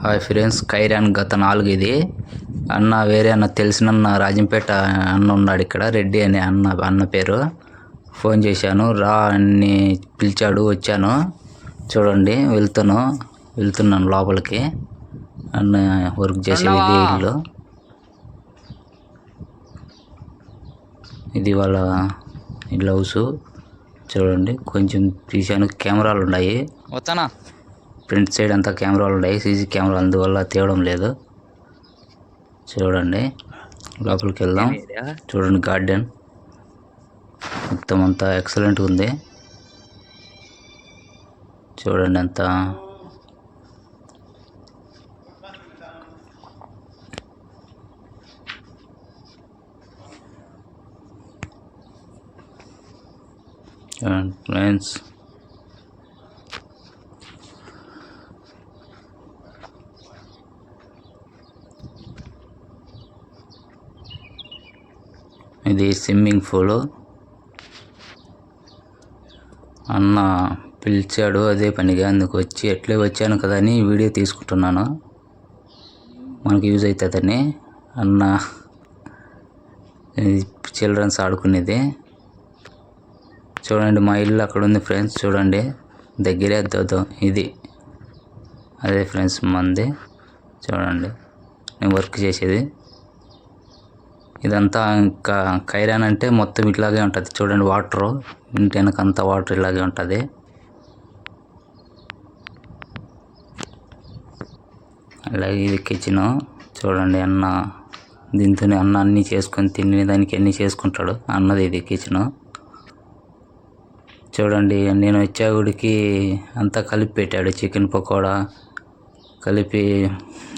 Hi friends ఖైరాన్ గత నాలుగు ఇది అన్న వేరే అన్న తెలిసిన అన్న రాజంపేట అన్న ఉన్నాడు ఇక్కడ రెడ్డి అనే అన్న అన్న పేరు. ఫోన్ చేశాను రా అని పిలిచాడు వచ్చాను. చూడండి వెళ్తాను వెళ్తున్నాను లోపలికి. అన్న వర్క్ చేసే ఇది ఇల్లు. ఇది వాళ్ళ ఇల్లు హౌస్ చూడండి కొంచెం తీసాను కెమెరాలు ఉన్నాయి. వస్తానా ఫ్రంట్ సైడ్ అంతా కెమెరాలు ఉన్నాయి. సీసీ కెమెరా అందువల్ల తీయడం లేదు. చూడండి. లోపలికి వెళ్దాం. చూడండి గార్డెన్. మొత్తం అంతా ఎక్సలెంట్గా ఉంది. చూడండి ఎంత ఫ్రెండ్స్ ఇది స్విమ్మింగ్ పూల్. అన్న పిలిచాడు అదే పనిగా అందుకు వచ్చి ఎట్లే వచ్చాను కదా అని వీడియో తీసుకుంటున్నాను. మనకు యూజ్ అవుతుందని అన్న ఇది చిల్డ్రన్స్ ఆడుకునేది. చూడండి మా ఇల్లు అక్కడ ఉంది ఫ్రెండ్స్ చూడండి. దగ్గరే అద్దం ఇది. అదే ఫ్రెండ్స్ మంది. చూడండి నేను వర్క్ చేసేది. ఇదంతా ఇంకా కైరాన్ అంటే మొత్తం ఇట్లాగే ఉంటుంది. చూడండి వాటర్. ఇంటి వెనకంతా వాటర్ ఇలాగే ఉంటుంది. అలాగే ఇది కిచెన్ చూడండి అన్న దీంతోనే అన్న అన్నీ చేసుకొని తినే దానికి అన్నీ చేసుకుంటాడు. అన్నది ఇది కిచెన్ చూడండి నేను వచ్చే గుడికి అంతా కలిపి పెట్టాడు. చికెన్ పకోడా కలిపి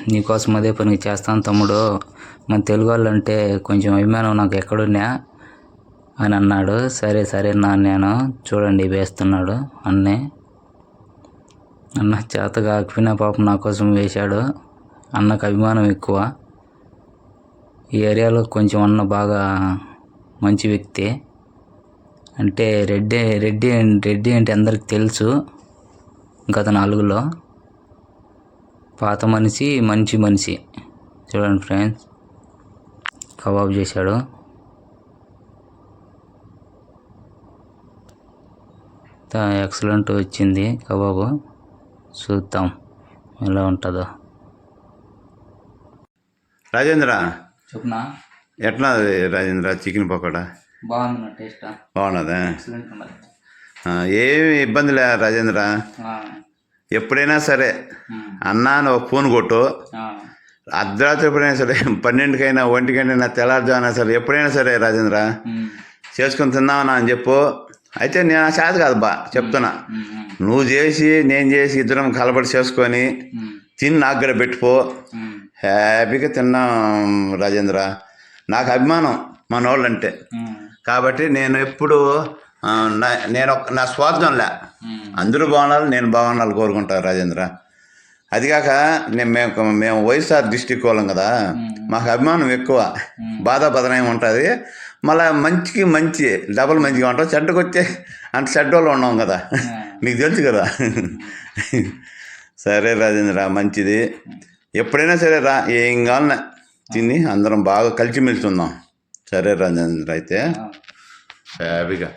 నీకోసం అదే పని చేస్తాను తమ్ముడు. మన తెలుగు వాళ్ళు అంటే కొంచెం అభిమానం నాకు ఎక్కడున్నా అని అన్నాడు. సరే సరే నా నేను. చూడండి వేస్తున్నాడు అన్నే. అన్న చేత కాకపోయినా పాపం నా కోసం వేశాడు. అన్నకు అభిమానం ఎక్కువ. ఈ ఏరియాలో కొంచెం అన్న బాగా మంచి వ్యక్తి. అంటే రెడ్డి రెడ్డి రెడ్డి అంటే అందరికి తెలుసు గత నాలుగులో. పాత మనిషి మంచి మనిషి. చూడండి ఫ్రెండ్స్ కబాబ్ చేశాడు. ఎక్సలెంట్ వచ్చింది కబాబు. చూద్దాం ఎలా ఉంటుందో. రాజేంద్ర చెప్పునా? ఎట్లా రాజేంద్ర చికెన్ పకోడా? బాగుంది టేస్ట్? బాగున్నదా? ఏమి ఇబ్బంది లే రాజేంద్ర. ఎప్పుడైనా సరే అన్న అని ఒక ఫోన్ కొట్టు. అర్ధరాత్రి ఎప్పుడైనా సరే పన్నెండుకైనా ఒంటికైనా తెల్లారుజామైనా సరే ఎప్పుడైనా సరే రాజేంద్ర చేసుకొని తిందామన్నా అని చెప్పు. అయితే నేను ఆ చేత కాదు బా చెప్తున్నా. నువ్వు చేసి నేను చేసి ఇద్దరం కలబడి చేసుకొని తిని నాకు కూడా పెట్టుకో. హ్యాపీగా తిన్నాం రాజేంద్ర. నాకు అభిమానం మన వాళ్ళంటే కాబట్టి నేను ఎప్పుడు నేను ఒక- నా స్వార్థంలే. అందరూ బాగుండాలి నేను బాగుండాలి కోరుకుంటాను రాజేంద్ర. అదిగాక నేను మేము మేము వైఎస్ఆర్ డిస్టిక్ వాళ్ళం కదా మాకు అభిమానం ఎక్కువ. బాధ బదనం ఉంటుంది. మళ్ళీ మంచికి మంచి డబల్ మంచిగా ఉంటాం. చెడ్డకు వచ్చే అంత చెడ్డ వాళ్ళు ఉన్నాం కదా. నీకు తెలుసు కదా. సరే రాజేంద్ర మంచిది. ఎప్పుడైనా సరే రా ఏం కావాలన్నా తిని అందరం బాగా కలిసిమెలిసి ఉందాం. సరే రాజేంద్ర అయితే. హ్యాపీగా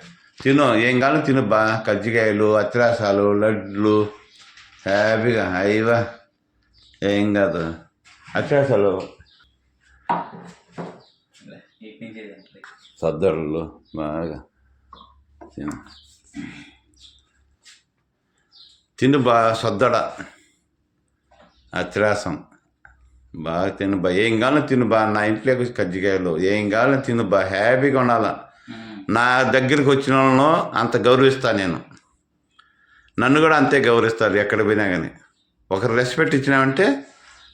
తిను ఏం కావాలో తిను బా కజ్జికాయలు అత్రాసాలు లడ్లు హ్యాపీగా అయ్యవా ఏం కాదు. అత్రాసాలు సద్దరులు బాగా. తిను. తిను బా సద్దడ. అత్రాసం బాగా తిను బా ఏం కావాలో తిను బా నా ఇంట్లోకి కజ్జికాయలు. ఏం కావాలో తిను బా హ్యాపీగా ఉండాలా. నా దగ్గరికి వచ్చిన వాళ్ళను అంత గౌరవిస్తాను నేను. నన్ను కూడా అంతే గౌరవిస్తారు ఎక్కడ పోయినా కానీ. ఒకరు రెస్పెక్ట్ ఇచ్చినామంటే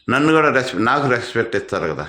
నన్ను కూడా రెస్పెక్ట్ నాకు రెస్పెక్ట్ ఇస్తారు కదా.